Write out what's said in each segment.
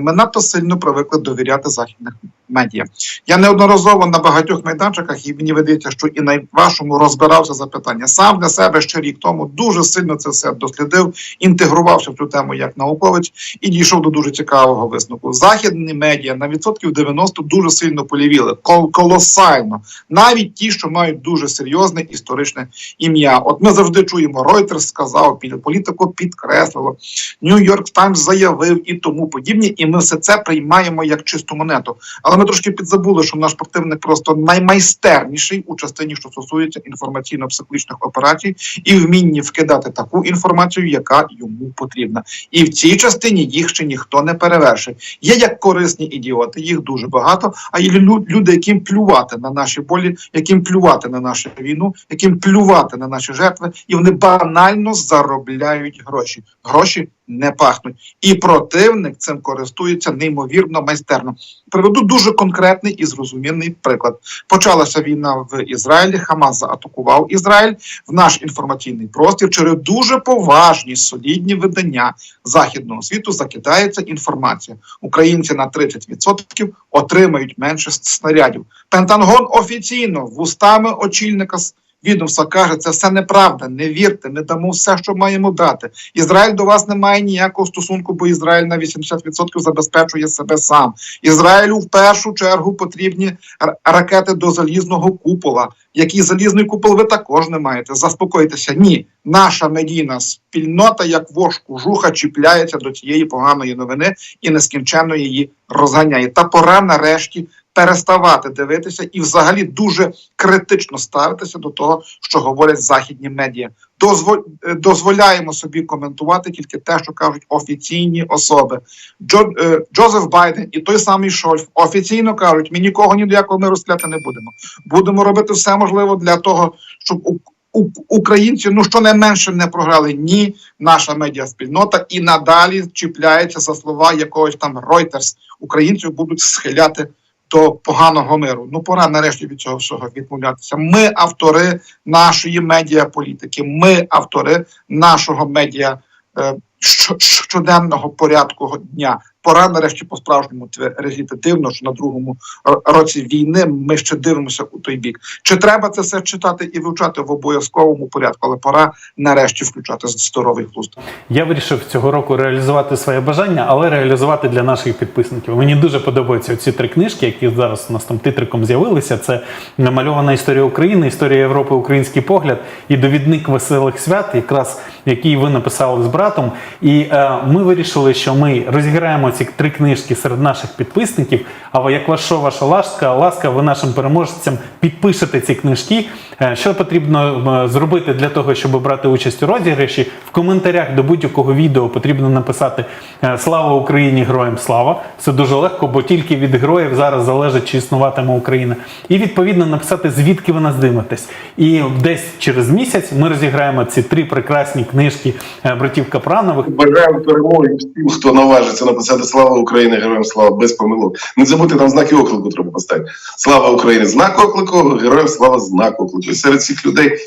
Ми надто сильно привикли довіряти західних медіа. Я неодноразово на багатьох майданчиках, і мені видається, що і на вашому розбирався запитання. Сам для себе ще рік тому дуже сильно це все дослідив, інтегрувався в цю тему як науковець і дійшов до дуже цікавого висновку. Західні медіа на відсотків 90 дуже сильно полівіли, кол- колосально, навіть ті, що мають дуже серйозне історичне ім'я. От ми завжди чуємо, Reuters сказав, політико підкреслило, Нью-Йорк Таймс заявив і тому подібні, і ми все це приймаємо як чисту монету. Але ми трошки підзабули, що наш противник просто наймайстерніший у частині, що стосується інформаційно-психологічних операцій, і вмінні вкидати таку інформацію, яка йому потрібна. І в цій частині їх ще ніхто не перевершив. Є як корисні ідіоти, їх дуже багато. А є люди, яким плювати на наші болі, яким плювати на нашу війну, яким плювати на наші жертви, і вони банально заробляють гроші. Гроші не пахнуть. І противник цим користується неймовірно майстерно. Приведу дуже конкретний і зрозумілий приклад. Почалася війна в Ізраїлі. Хамас заатакував Ізраїль в наш інформаційний простір через дуже поважні солідні видання західного світу. Закидається інформація. Українці на 30% отримають менше снарядів. Пентагон офіційно вустами очільника відомства каже, це все неправда. Не вірте, ми дамо все, що маємо дати. Ізраїль до вас не має ніякого стосунку, бо Ізраїль на 80% забезпечує себе сам. Ізраїлю в першу чергу потрібні ракети до залізного купола. Який залізний купол ви також не маєте. Заспокойтеся. Ні, наша медійна спільнота, як вошку кожуха, чіпляється до цієї поганої новини і нескінченно її розганяє. Та пора нарешті переставати дивитися і взагалі дуже критично ставитися до того, що говорять західні медіа. Е, дозволяємо собі коментувати тільки те, що кажуть офіційні особи. Джо, е, Джозеф Байден і той самий Шольф офіційно кажуть: ми нікого ні до якого миру стріляти не будемо. Будемо робити все можливе для того, щоб у, українці ну щонайменше не програли. Ні, наша медіаспільнота і надалі чіпляється за слова якогось там Reuters. Українців будуть схиляти до поганого миру. Ну пора нарешті від цього всього відмовлятися. Ми автори нашої медіаполітики, ми автори нашого медіа е, щоденного порядку дня. Пора нарешті по справжньому тверезіти. Дивно, що на другому році війни ми ще дивимося у той бік. Чи треба це все читати і вивчати в обов'язковому порядку? Але пора нарешті включати здоровий глузд. Я вирішив цього року реалізувати своє бажання, але реалізувати для наших підписників. Мені дуже подобаються ці три книжки, які зараз у нас там титриком з'явилися. Це намальована історія України, історія Європи, український погляд і довідник веселих свят, якраз який ви написали з братом. І е, ми вирішили, що ми розіграємо ці три книжки серед наших підписників. А як ваша ваша ласка, ласка, ви нашим переможцям підпишете ці книжки. Е, Що потрібно е, зробити для того, щоб брати участь у розіграші? В коментарях до будь-якого відео потрібно написати е, Слава Україні! Героям слава! Це дуже легко, бо тільки від героїв зараз залежить, чи існуватиме Україна. І відповідно написати, звідки ви нас дивитесь. І десь через місяць ми розіграємо ці три прекрасні книжки е, братів Капранових. Бажаю перемоги всім, хто наважиться написати Слава Україні, героям слава без помилок. Не забудьте там знаки оклику треба поставити. Слава Україні, знак оклику, героям слава знак оклику. І серед цих людей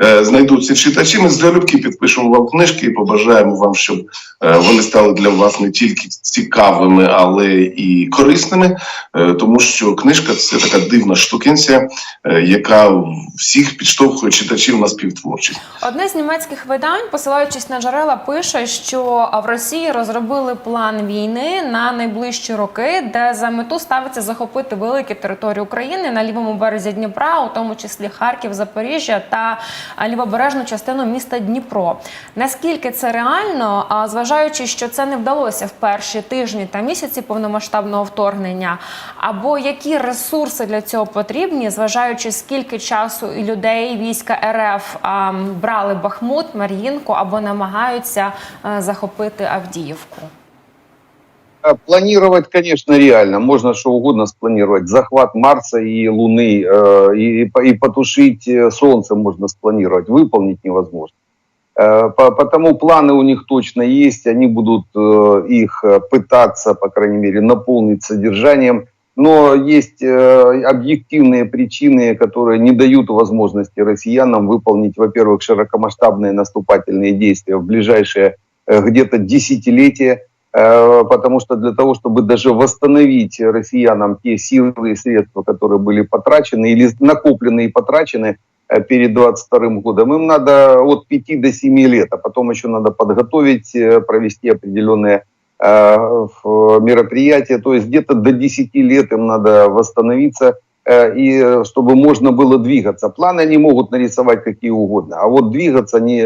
знайдуться читачі. Ми залюбки підпишемо вам книжки і побажаємо вам, щоб е, вони стали для вас не тільки цікавими, але і корисними, е, тому що книжка це така дивна штукенція, е, яка всіх підштовхує читачів на співтворчість. Одне з німецьких видань, посилаючись на джерела, пише, що в Росії розробили план війни на найближчі роки, де за мету ставиться захопити великі території України на лівому березі Дніпра, у тому числі Харків, Запоріжжя та лівобережну частину міста Дніпро. Наскільки це реально, а зважаючи, що це не вдалося в перші тижні та місяці повномасштабного вторгнення, або які ресурси для цього потрібні, зважаючи скільки часу і людей війська РФ а, брали Бахмут, Мар'їнку або намагаються е, захопити Авдіївку. А, Планировать, конечно, реально. Можно что угодно спланировать. Захват Марса и Луны, э, и, и потушить э, Солнце можно спланировать. Выполнить невозможно. Э, по- Потому планы у них точно есть. Они будут их пытаться, по крайней мере, наполнить содержанием. Но есть объективные причины, которые не дают возможности россиянам выполнить, во-первых, широкомасштабные наступательные действия в ближайшие где-то десятилетия. Э, потому что для того, чтобы даже восстановить россиянам те силы и средства, которые были потрачены или накоплены и потрачены э, перед 22 годом, им надо от 5 до 7 лет, а потом еще надо подготовить, э, провести определенные мероприятия, то есть где-то до 10 лет им надо восстановиться, и чтобы можно было двигаться. Планы они могут нарисовать какие угодно, а вот двигаться они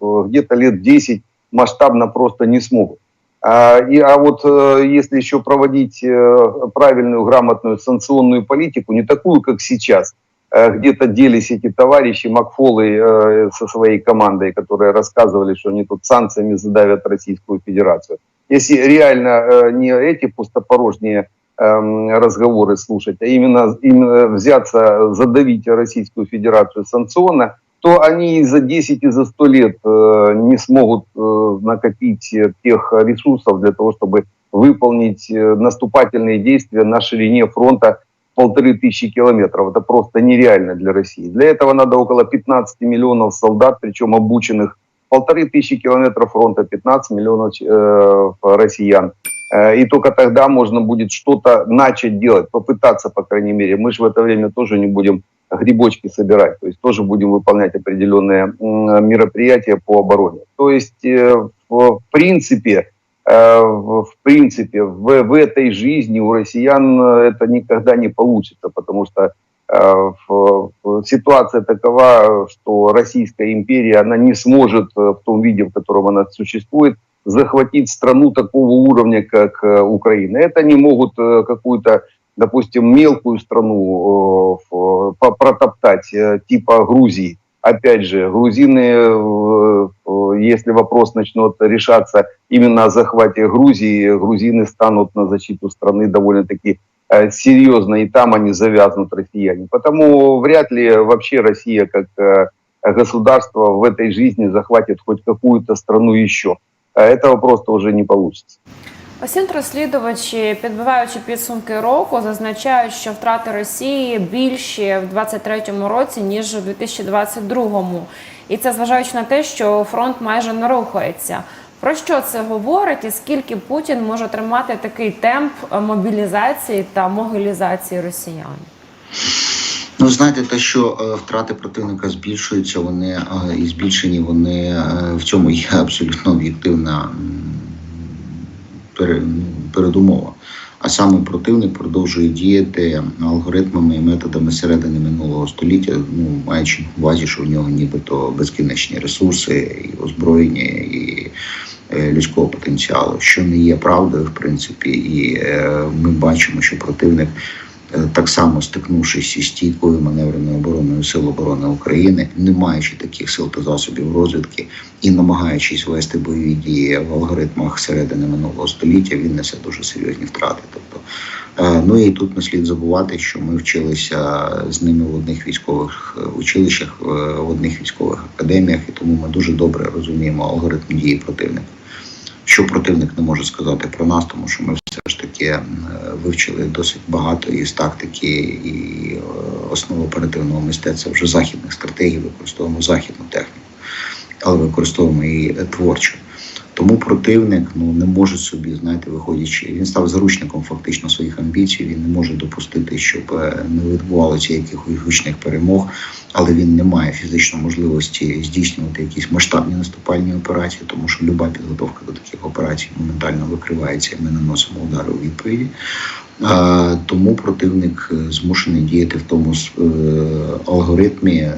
где-то лет 10 масштабно просто не смогут. А, и, а вот э, если еще проводить э, правильную, грамотную санкционную политику, не такую, как сейчас, э, где-то делись эти товарищи Макфолы со своей командой, которые рассказывали, что они тут санкциями задавят Российскую Федерацию. Если реально не эти пустопорожние эм, разговоры слушать, а именно, именно взяться задавить Российскую Федерацию санкционно, то они и за 10, и за 100 лет э, не смогут э, накопить тех ресурсов для того, чтобы выполнить э, наступательные действия на ширине фронта полторы тысячи километров. Это просто нереально для России. Для этого надо около 15 миллионов солдат, причем обученных. Полторы тысячи километров фронта, 15 миллионов россиян. И только тогда можно будет что-то начать делать, попытаться, по крайней мере. Мы же в это время тоже не будем грибочки собирать, то есть тоже будем выполнять определенные мероприятия по обороне. То есть, э, в, принципе, э, в, принципе, в, в этой жизни у россиян э, это никогда не получится, потому что ситуация такова, что Российская империя, она не сможет в том виде, в котором она существует, захватить страну такого уровня, как Украина. Это не могут какую-то допустим, мелкую страну э, протоптать, э, типа Грузии. Опять же, грузины, э, если вопрос начнет решаться именно о захвате Грузии, грузины станут на защиту страны довольно-таки серьезно, и там они завязнут, россияне. Потому вряд ли вообще Россия как государство в этой жизни захватит хоть какую-то страну еще. Э, Этого просто уже не получится. Осінь розслідувачі, підбиваючи підсумки року, зазначають, що втрати Росії більші в 23-му році ніж у 2022-му. І це зважаючи на те, що фронт майже не рухається. Про що це говорить, і скільки Путін може тримати такий темп мобілізації та могилізації росіян? Ну, знаєте, те, що е, втрати противника збільшуються, вони е, і збільшені, вони е, в цьому є абсолютно об'єктивна передумова. А саме противник продовжує діяти алгоритмами і методами середини минулого століття, ну маючи на увазі, що в нього нібито безкінечні ресурси, і озброєння, і е, людського потенціалу, що не є правдою, в принципі, і е, ми бачимо, що противник так само стикнувшись із стійкою маневреною обороною Сил оборони України, не маючи таких сил та засобів розвідки і намагаючись вести бойові дії в алгоритмах середини минулого століття, він несе дуже серйозні втрати. Тобто, е, ну і тут не слід забувати, що ми вчилися з ними в одних військових е, училищах, е, в одних військових академіях, і тому ми дуже добре розуміємо алгоритм дії противника. Що противник не може сказати про нас, тому що ми все ж таки е, вивчили досить багато із тактики і е, основ оперативного мистецтва вже західних стратегій, використовуємо західну техніку, але використовуємо її творчо. Тому противник ну не може собі, знаєте, виходячи, він став заручником фактично своїх амбіцій. Він не може допустити, щоб е, не відбувалося якихось гучних перемог, але він не має фізичної можливості здійснювати якісь масштабні наступальні операції, тому що люба підготовка до таких операцій моментально викривається, і ми наносимо удари у відповіді. Е, Тому противник е, змушений діяти в тому е, алгоритмі,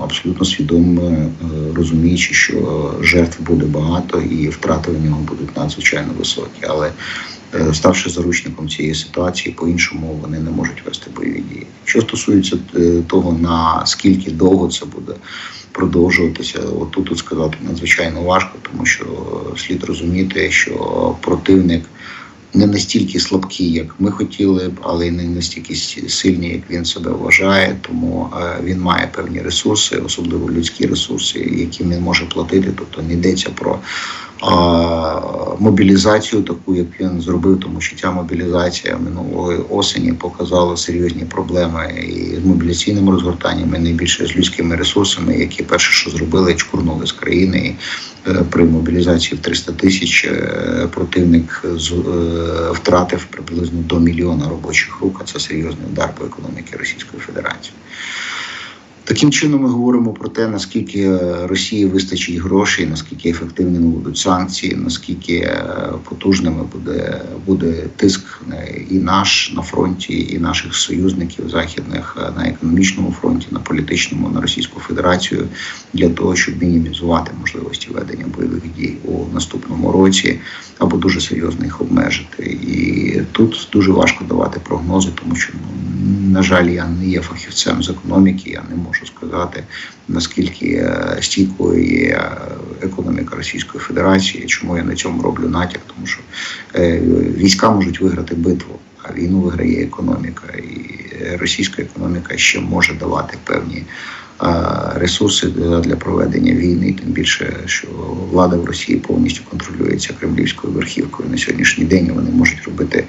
абсолютно свідомо е, розуміючи, що жертв буде багато і втрати у нього будуть надзвичайно високі. Але е, ставши заручником цієї ситуації, по-іншому вони не можуть вести бойові дії. Що стосується е, того, наскільки довго це буде продовжуватися, от тут, тут сказати надзвичайно важко, тому що слід розуміти, що противник не настільки слабкі, як ми хотіли б, але й не настільки сильні, як він себе вважає. Тому е, він має певні ресурси, особливо людські ресурси, які він може платити. Тобто не йдеться про мобілізацію, таку як він зробив, тому що ця мобілізація минулої осені показала серйозні проблеми і з мобіляційним розгортанням, і найбільше з людськими ресурсами, які перше, що зробили, чкурнули з країни. І, е, При мобілізації в 300 тисяч е, противник з- е, втратив приблизно до мільйона робочих рук. А це серйозний удар по економіці Російської Федерації. Таким чином ми говоримо про те, наскільки е, Росії вистачить грошей, наскільки ефективними будуть санкції, наскільки е, потужними буде, буде тиск е, і наш на фронті, і наших союзників західних на економічному фронті, на політичному, на Російську Федерацію для того, щоб мінімізувати можливості ведення бойових дій у наступному році або дуже серйозно їх обмежити. І тут дуже важко давати прогнози, тому що ну, на жаль, я не є фахівцем з економіки, я не можу сказати наскільки е, стійкою є е, економіка Російської Федерації. Чому я на цьому роблю натяк? Тому що е, війська можуть виграти битву, а війну виграє економіка, і російська економіка ще може давати певні. Ресурси для- для проведення війни, тим більше, що влада в Росії повністю контролюється кремлівською верхівкою на сьогоднішній день. Вони можуть робити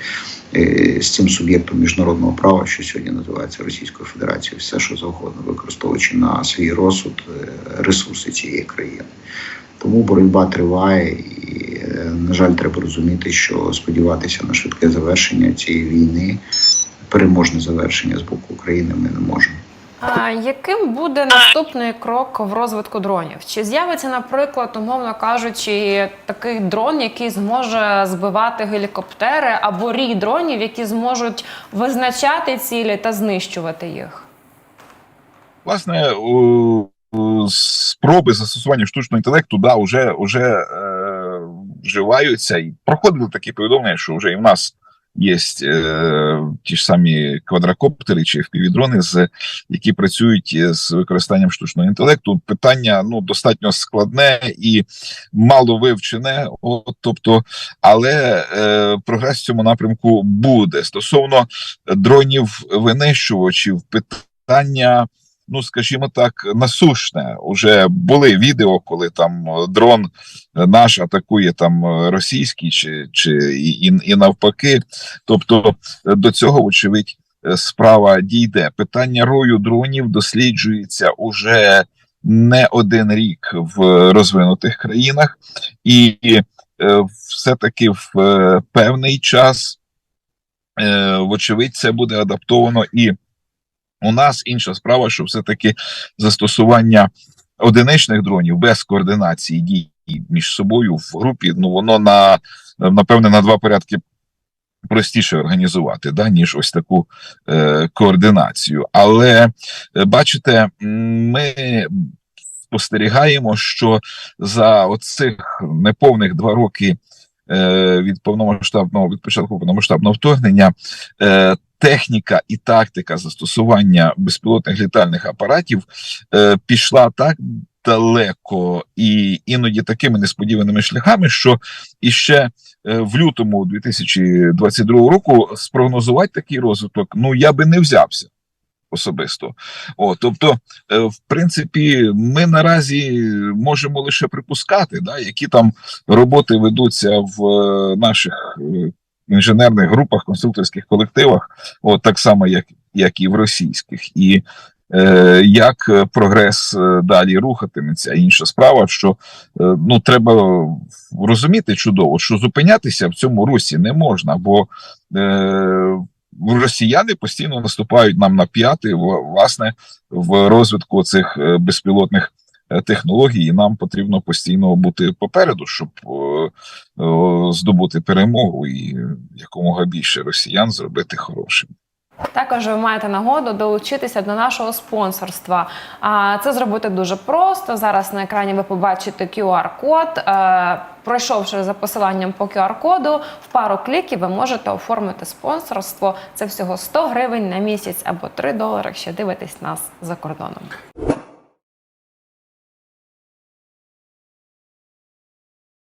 е, з цим суб'єктом міжнародного права, що сьогодні називається Російською Федерацією, все що завгодно, використовуючи на свій розсуд е, ресурси цієї країни. Тому боротьба триває, і е, на жаль, треба розуміти, що сподіватися на швидке завершення цієї війни, переможне завершення з боку України, ми не можемо. А яким буде наступний крок в розвитку дронів? Чи з'явиться, наприклад, умовно кажучи, такий дрон, який зможе збивати гелікоптери, або рій дронів, які зможуть визначати цілі та знищувати їх? Власне, спроби застосування штучного інтелекту да, вже, вже е, вживаються і проходили такі повідомлення, що вже і в нас є е, ті ж самі квадрокоптери чи впівдрони, з які працюють з використанням штучного інтелекту. Питання ну достатньо складне і мало вивчене. От, тобто, але е, прогрес в цьому напрямку буде стосовно дронів винищувачів. Питання ну скажімо так, насушне. Уже були відео, коли там е, дрон е, наш атакує там е, російський, чи, чи і, і, навпаки. Тобто до цього, вочевидь, е, справа дійде. Питання рою дронів досліджується уже не один рік в розвинутих країнах, і все-таки в певний час, вочевидь, це буде адаптовано і у нас інша справа, що все-таки застосування одиничних дронів без координації дій між собою в групі, ну воно на напевне на два порядки простіше організувати, да, ніж ось таку е, координацію. Але е, бачите, ми спостерігаємо, що за оцих неповних два роки. е, Від повномасштабного від початку повномасштабного вторгнення е, техніка і тактика застосування безпілотних літальних апаратів е, пішла так далеко і іноді такими несподіваними шляхами, що іще е, в лютому 2022 року спрогнозувати такий розвиток, ну я би не взявся. Особисто, о, тобто, е, в принципі, ми наразі можемо лише припускати, да, які там роботи ведуться в е, наших е, інженерних групах, конструкторських колективах, от так само, як, як і в російських, і е, як прогрес е, далі рухатиметься. Інша справа, що е, ну треба розуміти чудово, що зупинятися в цьому русі не можна, бо е, росіяни постійно наступають нам на п'яти, власне, в розвитку цих е, безпілотних технологій, і нам потрібно постійно бути попереду, щоб е, е, здобути перемогу і якомога більше росіян зробити хорошим. Також ви маєте нагоду долучитися до нашого спонсорства. А це зробити дуже просто. Зараз на екрані ви побачите QR-код. Е, Пройшовши за посиланням по QR-коду, в пару кліків ви можете оформити спонсорство. Це всього 100 гривень на місяць або 3 долари, якщо дивитесь нас за кордоном.